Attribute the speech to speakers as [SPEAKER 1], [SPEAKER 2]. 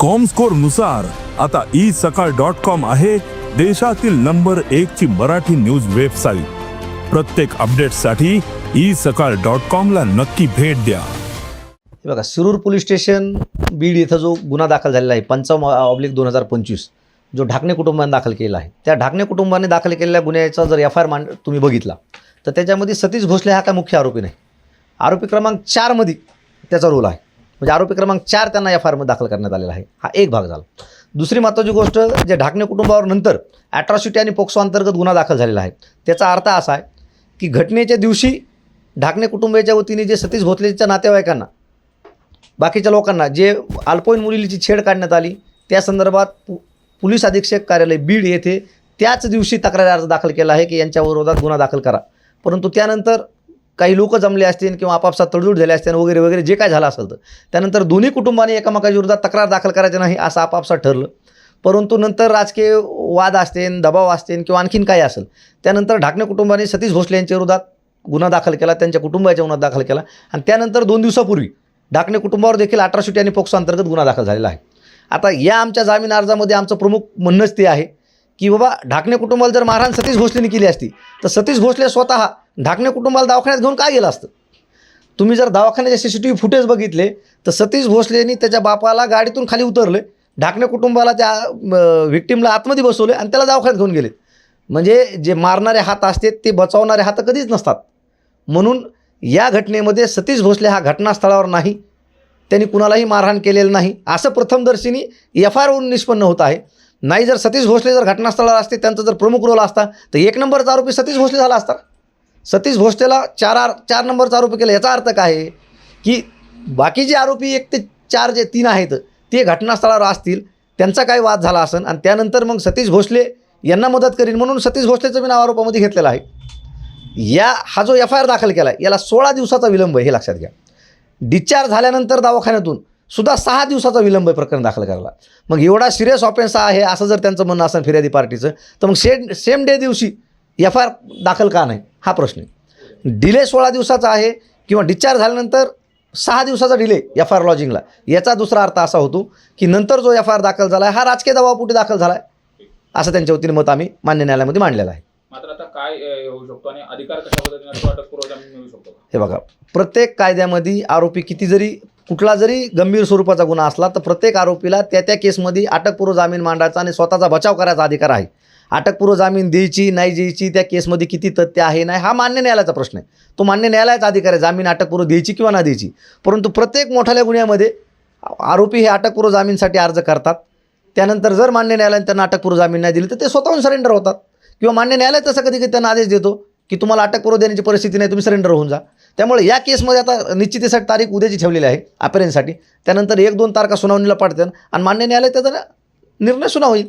[SPEAKER 1] कॉमस्कोरनुसार आता ई सकाळ dot com आहे देशातील नंबर एक ची मराठी न्यूज वेबसाईट प्रत्येक अपडेटसाठी ई सकाळ डॉट कॉम ला नक्की भेट द्या.
[SPEAKER 2] हे बघा शिरूर पोलीस स्टेशन बीड इथं जो गुन्हा दाखल झालेला आहे पंचावन्न ऑब्लिक दोन हजार पंचवीस जो ढाकणे कुटुंबाने दाखल केला आहे त्या ढाकणे कुटुंबाने दाखल केलेल्या गुन्ह्याचा जर एफ आय आर मान तुम्ही बघितला तर त्याच्यामध्ये सतीश भोसले हा काय मुख्य आरोपी नाही. आरोपी क्रमांक चारमध्ये त्याचा रोल आहे. म्हणजे आरोपी क्रमांक चार त्यांना एफ आरमध्ये दाखल करण्यात आलेला आहे. हा एक भाग झाला. दुसरी महत्त्वाची गोष्ट जे ढाकणे कुटुंबावर नंतर ॲट्रॉसिटी आणि पोक्सो अंतर्गत गुन्हा दाखल झालेला आहे. त्याचा अर्थ असा आहे की घटनेच्या दिवशी ढाकणे कुटुंबाच्या वतीने जे सतीश भोतलेच्या नातेवाईकांना बाकीच्या लोकांना जे अल्पवयीन मुलीची छेड काढण्यात आली त्या संदर्भात पु पोलीस अधीक्षक कार्यालय बीड येथे त्याच दिवशी तक्रारी अर्ज दाखल केला आहे की यांच्या विरोधात गुन्हा दाखल करा. परंतु त्यानंतर काही लोक जमले असतील किंवा आपापसात तडजोड झाले असतील वगैरे वगैरे जे काय झालं असेल तर. त्यानंतर दोन्ही कुटुंबाने एकामेकाच्या विरोधात तक्रार दाखल करायची नाही असं आपापसात ठरलं. परंतु नंतर राजकीय वाद असतील दबाव असतील किंवा आणखीन काही असेल त्यानंतर ढाकणे कुटुंबाने सतीश भोसले यांच्या विरोधात गुन्हा दाखल केला त्यांच्या कुटुंबाच्या गुन्हा दाखल केला. आणि त्यानंतर दोन दिवसापूर्वी ढाकणे कुटुंबावर देखील अठरा सुटी आणि पोक्सो अंतर्गत गुन्हा दाखल झालेला आहे. आता या आमच्या जामीन अर्जामध्ये आमचं प्रमुख म्हणणंच ते आहे की बाबा ढाकणे कुटुंबाला जर मारहाण सतीश भोसलेने केली असती तर सतीश भोसले स्वतः ढाकणे कुटुंबाला दवाखान्यात घेऊन काय गेलं असतं? तुम्ही जर दवाखान्याचे C C T V footage बघितले तर सतीश भोसलेनी त्याच्या बापाला गाडीतून खाली उतरले ढाकणे कुटुंबाला त्या व्हिक्टीमला आतमध्ये बसवले आणि त्याला दवाखान्यात घेऊन गेले. म्हणजे जे मारणारे हात असते ते बचावणारे हात कधीच नसतात. म्हणून या घटनेमध्ये सतीश भोसले हा घटनास्थळावर नाही. त्यांनी कुणालाही मारहाण केलेलं नाही. असं प्रथमदर्शीनी एफ आय आरवरून निष्पन्न होत आहे. नाही जर सतीश भोसले जर घटनास्थळावर असते त्यांचा जर प्रमुख रोल असता तर एक नंबरचा आरोपी सतीश भोसले झाला असता. सतीश भोसलेला चार आर चार नंबरचा आरोपी केला. याचा अर्थ काय आहे की बाकी जे आरोपी एक ते चार जे तीन आहेत ते घटनास्थळावर असतील त्यांचा काही वाद झाला असेल आणि त्यानंतर मग सतीश भोसले यांना मदत करीन म्हणून सतीश भोसलेचं मी नाव आरोपामध्ये घेतलेलं आहे. या हा जो एफ आय आर दाखल केला आहे याला सोळा दिवसाचा विलंब आहे हे लक्षात घ्या. डिस्चार्ज झाल्यानंतर दवाखान्यातून सुद्धा सहा दिवसाचा विलंब आहे प्रकरण दाखल करायला. मग एवढा सिरियस ऑफेन्स आहे असं जर त्यांचं म्हणणं असेल फिर्यादी पार्टीचं तर मग सेम सेम डे दिवशी एफ आय आर दाखल का नाही? हा प्रश्न आहे. डिले सोळा दिवसाचा आहे किंवा डिस्चार्ज झाल्यानंतर सहा दिवसाचा डिले एफ आय आर लॉजिंगला. याचा दुसरा अर्थ असा होतो की नंतर जो एफ आय आर दाखल झाला आहे हा राजकीय दबावापोटी दाखल झाला आहे असं त्यांच्या वतीने मत आम्ही मान्य न्यायालयामध्ये मांडलेलं आहे.
[SPEAKER 3] मात्र आता काय अ, होऊ शकतो आणि अधिकार कशा पद्धतीने असतो अटकपूर्व जामीन मिळू शकतो का?
[SPEAKER 2] हे बघा प्रत्येक कायद्यामध्ये आरोपी किती जरी कुठला जरी गंभीर स्वरूपाचा गुन्हा असला तर प्रत्येक आरोपीला त्या त्या केसमध्ये अटकपूर्व जामीन मांडायचा आणि स्वतःचा बचाव करायचा अधिकार आहे. अटकपूर्व जामीन द्यायची नाही द्यायची त्या केसमध्ये किती तथ्य आहे नाही हा मान्य न्यायालयाचा प्रश्न आहे. तो मान्य न्यायालयाचा अधिकार आहे जामीन अटकपूर्व द्यायची किंवा ना द्यायची. परंतु प्रत्येक मोठ्या गुन्ह्यामध्ये आरोपी हे अटकपूर्व जामीनसाठी अर्ज करतात. त्यानंतर जर मान्य न्यायालयाने त्यांना अटकपूर्व जामीन नाही दिली तर ते स्वतःहून सरेंडर होतात. किंवा मान्य न्यायालय तसं कधी कधी त्यांना आदेश देतो की तुम्हाला अटकपूर्व देण्याची परिस्थिती नाही तुम्ही सरेंडर होऊन जा. त्यामुळे या केसमध्ये आता निश्चितीसाठी तारीख उद्याची ठेवलेली आहे अपेरेन्ससाठी त्यानंतर एक दोन तारखा सुनावणीला पाडतात आणि मान्य न्यायालय त्याचा निर्णय सुना होईल.